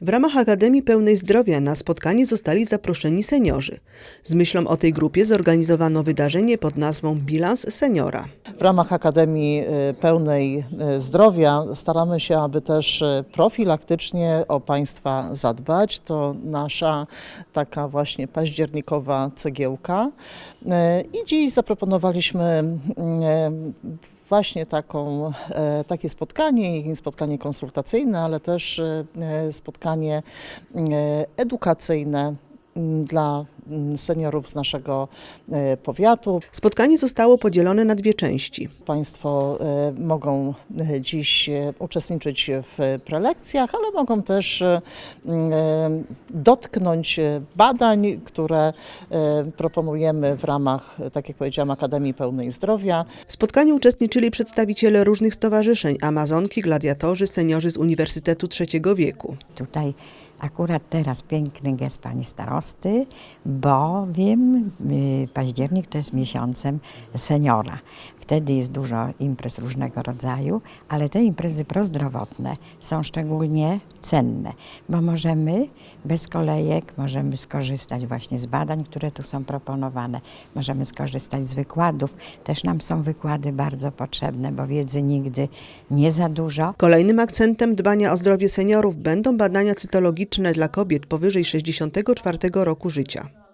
W ramach Akademii Pełnej Zdrowia na spotkanie zostali zaproszeni seniorzy. Z myślą o tej grupie zorganizowano wydarzenie pod nazwą Bilans Seniora. W ramach Akademii y, Pełnej y, Zdrowia staramy się, aby też y, profilaktycznie o Państwa zadbać. To nasza taka właśnie październikowa cegiełka. I dziś zaproponowaliśmy właśnie taką, e, takie spotkanie, spotkanie konsultacyjne, ale też e, spotkanie e, edukacyjne m, dla seniorów z naszego e, powiatu. Spotkanie zostało podzielone na dwie części. Państwo e, mogą e, dziś uczestniczyć w prelekcjach, ale mogą też m, e, dotknąć badań, które proponujemy w ramach, tak jak powiedziałam, Akademii Pełnej Zdrowia. W spotkaniu uczestniczyli przedstawiciele różnych stowarzyszeń, Amazonki, gladiatorzy, seniorzy z Uniwersytetu Trzeciego Wieku. Tutaj akurat teraz piękny gest pani starosty, bowiem y, październik to jest miesiącem seniora. Wtedy jest dużo imprez różnego rodzaju, ale te imprezy prozdrowotne są szczególnie cenne, bo możemy bez kolejek, możemy skorzystać właśnie z badań, które tu są proponowane, możemy skorzystać z wykładów. Też nam są wykłady bardzo potrzebne, bo wiedzy nigdy nie za dużo. Kolejnym akcentem dbania o zdrowie seniorów będą badania cytologiczne dla kobiet powyżej 64 roku życia.